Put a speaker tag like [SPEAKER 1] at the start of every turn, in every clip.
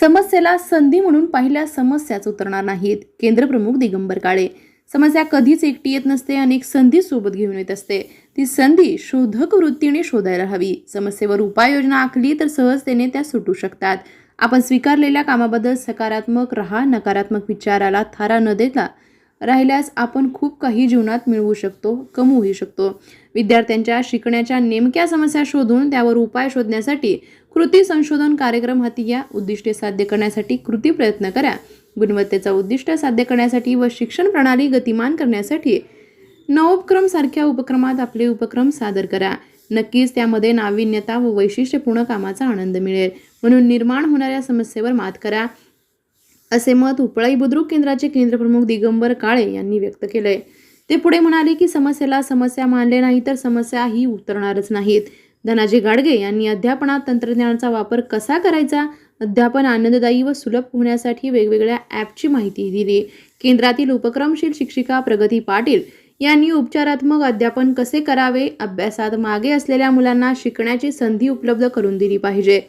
[SPEAKER 1] समस्येला संधी म्हणून पाहिल्या समस्याच उतरणार नाहीत. केंद्रप्रमुख दिगंबर काळे. समस्या कधीच एकटी येत नसते अनेक संधी सोबत घेऊन येत असते. ती संधी शोधक वृत्तीने शोधायला हवी. समस्येवर उपाययोजना आखली तर सहजतेने त्या सुटू शकतात. आपण स्वीकारलेल्या कामाबद्दल सकारात्मक रहा नकारात्मक विचाराला थारा न देता राहिल्यास आपण खूप काही जीवनात मिळवू शकतो कमवूही शकतो. विद्यार्थ्यांच्या शिकण्याच्या नेमक्या समस्या शोधून त्यावर उपाय शोधण्यासाठी कृती संशोधन कार्यक्रम हाती या उद्दिष्टे साध्य करण्यासाठी कृती प्रयत्न करा. गुणवत्तेचा उद्दिष्ट साध्य करण्यासाठी व शिक्षण प्रणाली गतिमान करण्यासाठी नवोपक्रम सारख्या उपक्रमात आपले उपक्रम सादर करा. नक्कीच त्यामध्ये नाविन्यता व वैशिष्ट्यपूर्ण कामाचा आनंद मिळेल. म्हणून निर्माण होणाऱ्या समस्येवर मात करा. असे मत उपळाई बुद्रुक केंद्राचे केंद्रप्रमुख दिगंबर काळे यांनी व्यक्त केलंय. ते पुढे म्हणाले की समस्येला समस्या मानले नाही तर समस्या ही उतरणारच नाहीत. धनाजी गाडगे यांनी अध्यापनात तंत्रज्ञानाचा वापर कसा करायचा? अध्यापन आनंददायी व सुलभ होण्यासाठी वेगवेगळ्या ॲपची माहिती दिली. केंद्रातील उपक्रमशील शिक्षिका प्रगती पाटील यांनी उपचारात्मक अध्यापन कसे करावे? अभ्यासात मागे असलेल्या मुलांना शिकण्याची संधी उपलब्ध करून दिली पाहिजे.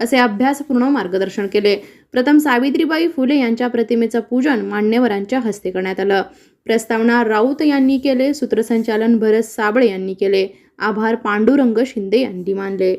[SPEAKER 1] असे अभ्यासपूर्ण मार्गदर्शन केले. प्रथम सावित्रीबाई फुले यांच्या प्रतिमेचं पूजन मान्यवरांच्या हस्ते करण्यात आलं. प्रस्तावना राऊत यांनी केले सूत्रसंचालन भरत साबळे यांनी केले. आभार पांडुरंग शिंदे यांनी मानले.